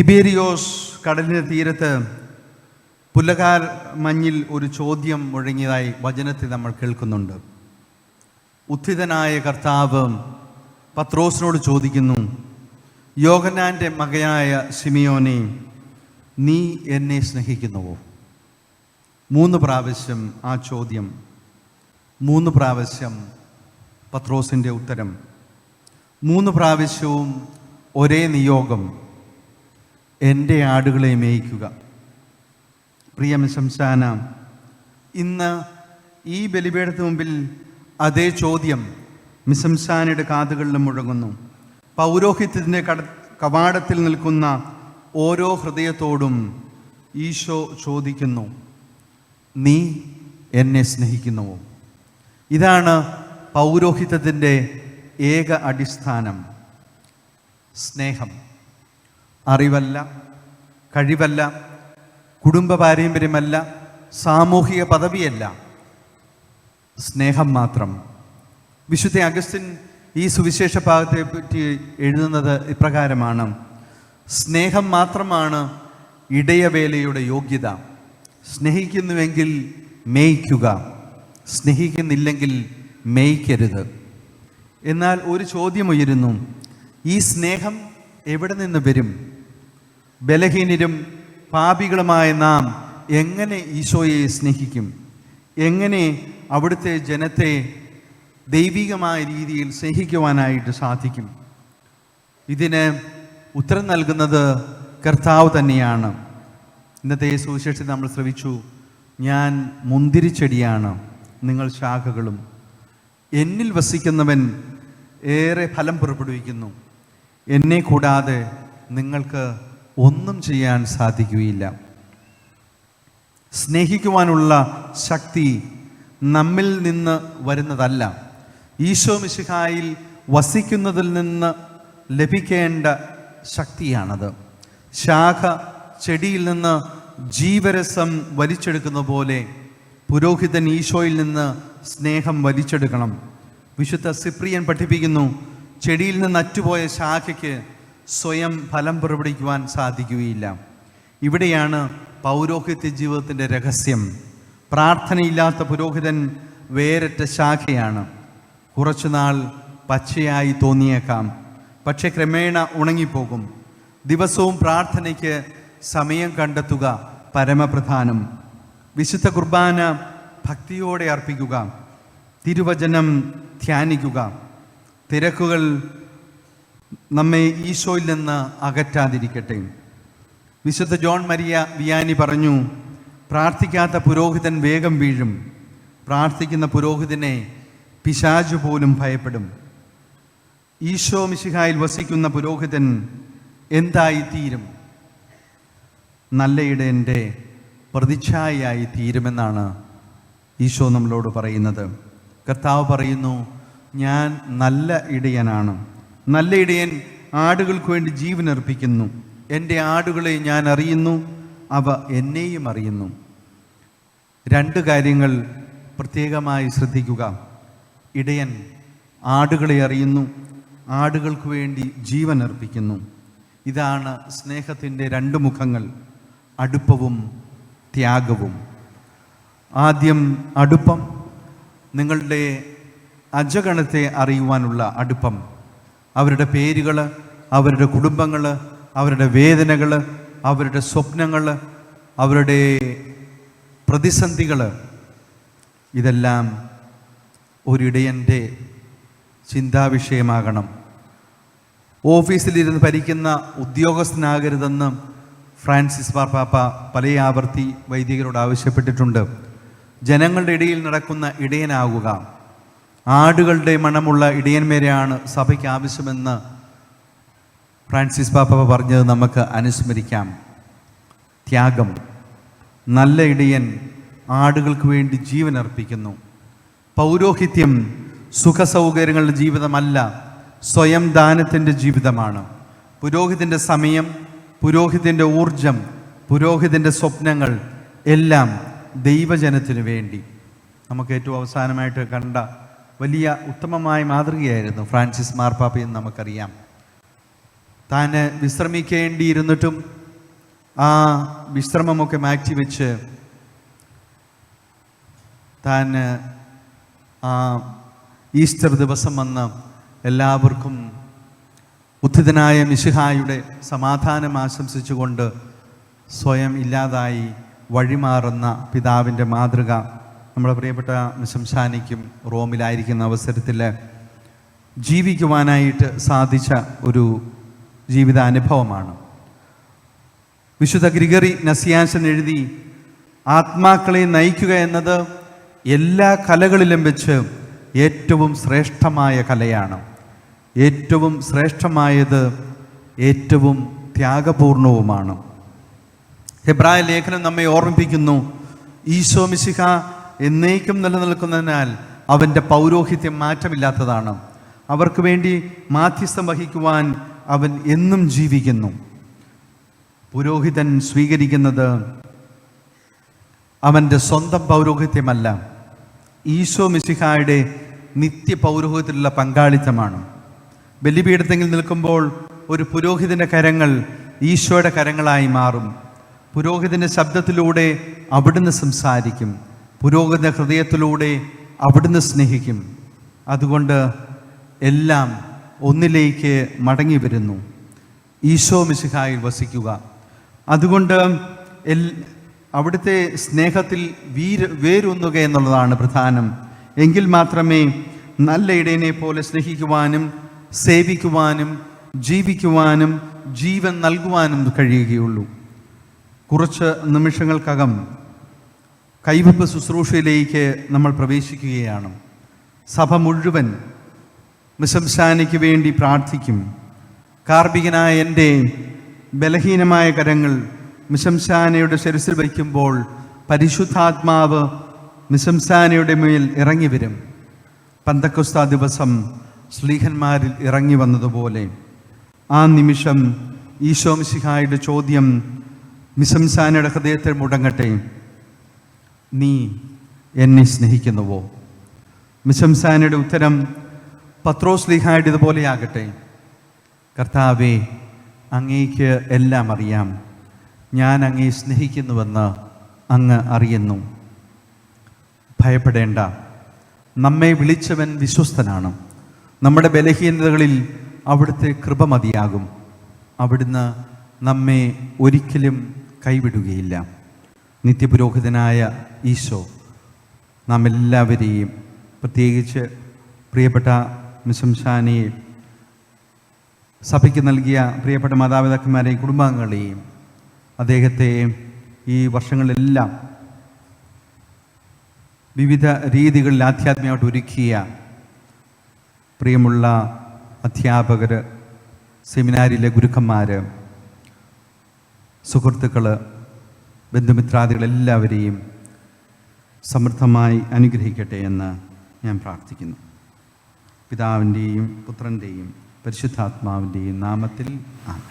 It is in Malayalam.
തിബേരിയോസ് കടലിന്റെ തീരത്ത് പുലകാർ മഞ്ഞിൽ ഒരു ചോദ്യം മുഴങ്ങിയതായി വചനത്തിൽ നമ്മൾ കേൾക്കുന്നുണ്ട്. ഉത്ഥിതനായ കർത്താവ് പത്രോസിനോട് ചോദിക്കുന്നു യോഗനാന്റെ മകനായ സിമിയോനെ നീ എന്നെ സ്നേഹിക്കുന്നുവോ? മൂന്ന് പ്രാവശ്യം ആ ചോദ്യം മൂന്ന് പ്രാവശ്യം പത്രോസിന്റെ ഉത്തരം മൂന്ന് പ്രാവശ്യവും ഒരേ നിയോഗം എന്റെ ആടുകളെ മേയിക്കുക. പ്രിയ ശംശാന ഇന്ന് ഈ ബലിപീഠത്തിന് മുമ്പിൽ അതേ ചോദ്യം മിസംസാനയുടെ കാതുകളിലും മുഴങ്ങുന്നു. പൗരോഹിത്യത്തിന്റെ കട കവാടത്തിൽ നിൽക്കുന്ന ഓരോ ഹൃദയത്തോടും ഈശോ ചോദിക്കുന്നു നീ എന്നെ സ്നേഹിക്കുന്നുവോ? ഇതാണ് പൗരോഹിത്യത്തിന്റെ ഏക അടിസ്ഥാനം സ്നേഹം. അറിവല്ല കഴിവല്ല കുടുംബ പാരമ്പര്യമല്ല സാമൂഹിക പദവിയല്ല. സ്നേഹം മാത്രം. വിശുദ്ധ അഗസ്റ്റിൻ ഈ സുവിശേഷ ഭാഗത്തെ പറ്റി എഴുതുന്നത് ഇപ്രകാരമാണ്. സ്നേഹം മാത്രമാണ് ഇടയവേലയുടെ യോഗ്യത. സ്നേഹിക്കുന്നുവെങ്കിൽ മേയ്ക്കുക. സ്നേഹിക്കുന്നില്ലെങ്കിൽ മേയ്ക്കരുത്. എന്നാൽ ഒരു ചോദ്യം ഉയരുന്നു. ഈ സ്നേഹം എവിടെ നിന്ന് വരും? ബലഹീനരും പാപികളുമായ നാം എങ്ങനെ ഈശോയെ സ്നേഹിക്കും? എങ്ങനെ അവിടുത്തെ ജനത്തെ ദൈവികമായ രീതിയിൽ സ്നേഹിക്കുവാനായിട്ട് സാധിക്കും? ഇതിന് ഉത്തരം നൽകുന്നത് കർത്താവ് തന്നെയാണ്. ഇന്നത്തെ സുവിശേഷത്തിൽ നമ്മൾ ശ്രവിച്ചു ഞാൻ മുന്തിരിച്ചെടിയാണ് നിങ്ങൾ ശാഖകളും. എന്നിൽ വസിക്കുന്നവൻ ഏറെ ഫലം പുറപ്പെടുവിക്കുന്നു. എന്നെ കൂടാതെ നിങ്ങൾക്ക് ഒന്നും ചെയ്യാൻ സാധിക്കുകയില്ല. സ്നേഹിക്കുവാനുള്ള ശക്തി നമ്മിൽ നിന്ന് വരുന്നതല്ല. ഈശോ മിശിഹായിൽ വസിക്കുന്നതിൽ നിന്ന് ലഭിക്കേണ്ട ശക്തിയാണത്. ശാഖ ചെടിയിൽ നിന്ന് ജീവരസം വലിച്ചെടുക്കുന്ന പോലെ പുരോഹിതൻ ഈശോയിൽ നിന്ന് സ്നേഹം വലിച്ചെടുക്കണം. വിശുദ്ധ സിപ്രിയൻ പഠിപ്പിക്കുന്നു ചെടിയിൽ നിന്ന് അറ്റുപോയ ശാഖയ്ക്ക് സ്വയം ഫലം പുറപ്പെടുവിക്കുവാൻ സാധിക്കുകയില്ല. ഇവിടെയാണ് പൗരോഹിത്യ ജീവിതത്തിന്റെ രഹസ്യം. പ്രാർത്ഥനയില്ലാത്ത പുരോഹിതൻ വേരറ്റ ശാഖയാണ്. കുറച്ചുനാൾ പച്ചയായി തോന്നിയേക്കാം. പക്ഷെ ക്രമേണ ഉണങ്ങിപ്പോകും. ദിവസവും പ്രാർത്ഥനയ്ക്ക് സമയം കണ്ടെത്തുക പരമപ്രധാനം. വിശുദ്ധ കുർബാന ഭക്തിയോടെ അർപ്പിക്കുക. തിരുവചനം ധ്യാനിക്കുക. തിരക്കുകൾ നമ്മെ ഈശോയിൽ നിന്ന് അകറ്റാതിരിക്കട്ടെ. വിശുദ്ധ ജോൺ മരിയ വിയാനി പറഞ്ഞു പ്രാർത്ഥിക്കാത്ത പുരോഹിതൻ വേഗം വീഴും. പ്രാർത്ഥിക്കുന്ന പുരോഹിതനെ പിശാചു പോലും ഭയപ്പെടും. ഈശോ മിശിഹായിൽ വസിക്കുന്ന പുരോഹിതൻ എന്തായി തീരും നല്ല ഇടയന്റെ പ്രതിച്ഛായയായി തീരുമെന്നാണ് ഈശോ നമ്മളോട് പറയുന്നത്. കർത്താവ് പറയുന്നു ഞാൻ നല്ല ഇടയനാണ്. നല്ല ഇടയൻ ആടുകൾക്ക് വേണ്ടി ജീവൻ അർപ്പിക്കുന്നു എന്റെ ആടുകളെ ഞാൻ അറിയുന്നു അവ എന്നെയും അറിയുന്നു. രണ്ട് കാര്യങ്ങൾ പ്രത്യേകമായി ശ്രദ്ധിക്കുക. ഇടയൻ ആടുകളെ അറിയുന്നു ആടുകൾക്ക് വേണ്ടി ജീവൻ അർപ്പിക്കുന്നു ഇതാണ് സ്നേഹത്തിന്റെ രണ്ട് മുഖങ്ങൾ അടുപ്പവും ത്യാഗവും. ആദ്യം അടുപ്പം നിങ്ങളുടെ അജഗണത്തെ അറിയുവാനുള്ള അടുപ്പം. അവരുടെ പേരുകൾ അവരുടെ കുടുംബങ്ങൾ അവരുടെ വേദനകൾ അവരുടെ സ്വപ്നങ്ങൾ അവരുടെ പ്രതിസന്ധികൾ ഇതെല്ലാം ഒരിടയന്റെ ചിന്താവിഷയമാകണം. ഓഫീസിലിരുന്ന് ഭരിക്കുന്ന ഉദ്യോഗസ്ഥനാകരുതെന്ന് ഫ്രാൻസിസ് മാർപ്പാപ്പ പല ആവർത്തി വൈദികരോട് ആവശ്യപ്പെട്ടിട്ടുണ്ട്. ജനങ്ങളുടെ ഇടയിൽ നടക്കുന്ന ഇടയനാകുക. ആടുകളുടെ മണമുള്ള ഇടിയന്മേരെയാണ് സഭയ്ക്ക് ആവശ്യമെന്ന് ഫ്രാൻസിസ് പാപ്പ പറഞ്ഞത് നമുക്ക് അനുസ്മരിക്കാം. ത്യാഗം. നല്ല ഇടിയൻ ആടുകൾക്ക് വേണ്ടി ജീവൻ അർപ്പിക്കുന്നു. പൗരോഹിത്യം സുഖസൗകര്യങ്ങളുടെ ജീവിതമല്ല സ്വയം ദാനത്തിന്റെ ജീവിതമാണ്. പുരോഹിതന്റെ സമയം പുരോഹിതന്റെ ഊർജം പുരോഹിതന്റെ സ്വപ്നങ്ങൾ എല്ലാം ദൈവജനത്തിനു വേണ്ടി. നമുക്ക് ഏറ്റവും അവസാനമായിട്ട് കണ്ട വലിയ ഉത്തമമായ മാതൃകയായിരുന്നു ഫ്രാൻസിസ് മാർപ്പാപ്പയെന്ന് നമുക്കറിയാം. താൻ വിശ്രമിക്കേണ്ടിയിരുന്നിട്ടും ആ വിശ്രമമൊക്കെ മാറ്റിവെച്ച് താൻ ആ ഈസ്റ്റർ ദിവസം വന്ന് എല്ലാവർക്കും ഉദ്ധിതനായ മിശിഹായുടെ സമാധാനം ആശംസിച്ചുകൊണ്ട് സ്വയം ഇല്ലാതായി വഴിമാറുന്ന പിതാവിന്റെ മാതൃക നമ്മുടെ പ്രിയപ്പെട്ട ശംശാനിക്കും റോമിലായിരിക്കുന്ന അവസരത്തിൽ ജീവിക്കുവാനായിട്ട് സാധിച്ച ഒരു ജീവിതാനുഭവമാണ്. വിശുദ്ധ ഗ്രിഗറി നസിയാശൻ എഴുതി ആത്മാക്കളെ നയിക്കുക എന്നത് എല്ലാ കലകളിലും വെച്ച് ഏറ്റവും ശ്രേഷ്ഠമായ കലയാണ്. ഏറ്റവും ശ്രേഷ്ഠമായത് ഏറ്റവും ത്യാഗപൂർണവുമാണ്. ഹെബ്രായ ലേഖനം നമ്മെ ഓർമ്മിപ്പിക്കുന്നു. ഈശോ മിശിഹ എന്നേക്കും നിലനിൽക്കുന്നതിനാൽ അവന്റെ പൗരോഹിത്യം മാറ്റമില്ലാത്തതാണ്. അവർക്ക് വേണ്ടി മാധ്യസ്ഥം വഹിക്കുവാൻ അവൻ എന്നും ജീവിക്കുന്നു. പുരോഹിതൻ സ്വീകരിക്കുന്നത് അവന്റെ സ്വന്തം പൗരോഹിത്യമല്ല. ഈശോ മിശിഹായുടെ നിത്യ പൗരോഹിത്യത്തിലുള്ള പങ്കാളിത്തമാണ്. ബലിപീഠത്തെങ്കിൽ നിൽക്കുമ്പോൾ ഒരു പുരോഹിതന്റെ കരങ്ങൾ ഈശോയുടെ കരങ്ങളായി മാറും. പുരോഹിതന്റെ ശബ്ദത്തിലൂടെ അവിടുന്ന് സംസാരിക്കും. പുരോഹിത ഹൃദയത്തിലൂടെ അവിടുന്ന് സ്നേഹിക്കും. അതുകൊണ്ട് എല്ലാം ഒന്നിലേക്ക് മടങ്ങി വരുന്നു. ഈശോ മിശിഹായിൽ വസിക്കുക. അതുകൊണ്ട് എൽ അവിടുത്തെ സ്നേഹത്തിൽ വീര് വേരൂന്നുക എന്നുള്ളതാണ് പ്രധാനം. എങ്കിൽ മാത്രമേ നല്ല ഇടയനെ പോലെ സ്നേഹിക്കുവാനും സേവിക്കുവാനും ജീവിക്കുവാനും ജീവൻ നൽകുവാനും കഴിയുകയുള്ളൂ. കുറച്ച് നിമിഷങ്ങൾക്കകം കൈവപ്പ് ശുശ്രൂഷയിലേക്ക് നമ്മൾ പ്രവേശിക്കുകയാണ്. സഭ മുഴുവൻ മിശംശാനിക്ക് വേണ്ടി പ്രാർത്ഥിക്കും. കാർബികനായ എന്റെ ബലഹീനമായ കരങ്ങൾ മിശംശാനയുടെ ശിരസിൽ വയ്ക്കുമ്പോൾ പരിശുദ്ധാത്മാവ് മിശംശാനയുടെ മേൽ ഇറങ്ങി വരും. പന്തക്കുസ്ത ദിവസം ശ്ലീഹന്മാരിൽ ഇറങ്ങി വന്നതുപോലെ. ആ നിമിഷം ഈശോ മിശിഹായുടെ ചോദ്യം മിസംസാനയുടെ ഹൃദയത്തിൽ മുടങ്ങട്ടെ. നീ എന്നെ സ്നേഹിക്കുന്നുവോ? മിശംസാനയുടെ ഉത്തരം പത്രോസ് ലീഹായുടെ ഇതുപോലെയാകട്ടെ കർത്താവെ അങ്ങേക്ക് എല്ലാം അറിയാം. ഞാൻ അങ്ങേ സ്നേഹിക്കുന്നുവെന്ന് അങ്ങ് അറിയുന്നു. ഭയപ്പെടേണ്ട. നമ്മെ വിളിച്ചവൻ വിശ്വസ്തനാണ്. നമ്മുടെ ബലഹീനതകളിൽ അവിടുത്തെ കൃപ മതിയാകും. അവിടുന്ന് നമ്മെ ഒരിക്കലും കൈവിടുകയില്ല. നിത്യപുരോഹിതനായ ഈശോ നാം എല്ലാവരെയും പ്രത്യേകിച്ച് പ്രിയപ്പെട്ട മിശംശാനിയെ സഭയ്ക്ക് നൽകിയ പ്രിയപ്പെട്ട മാതാപിതാക്കന്മാരെയും കുടുംബാംഗങ്ങളെയും അദ്ദേഹത്തെ ഈ വർഷങ്ങളിലെല്ലാം വിവിധ രീതികളിൽ ആധ്യാത്മികമായിട്ട് ഒരുക്കിയ പ്രിയമുള്ള അധ്യാപകർ സെമിനാരിലെ ഗുരുക്കന്മാർ സുഹൃത്തുക്കൾ ബന്ധുമിത്രാദികൾ എല്ലാവരെയും സമൃദ്ധമായി അനുഗ്രഹിക്കട്ടെ എന്ന് ഞാൻ പ്രാർത്ഥിക്കുന്നു. പിതാവിന്റെയും പുത്രന്റെയും പരിശുദ്ധാത്മാവിന്റെയും നാമത്തിൽ ആണ്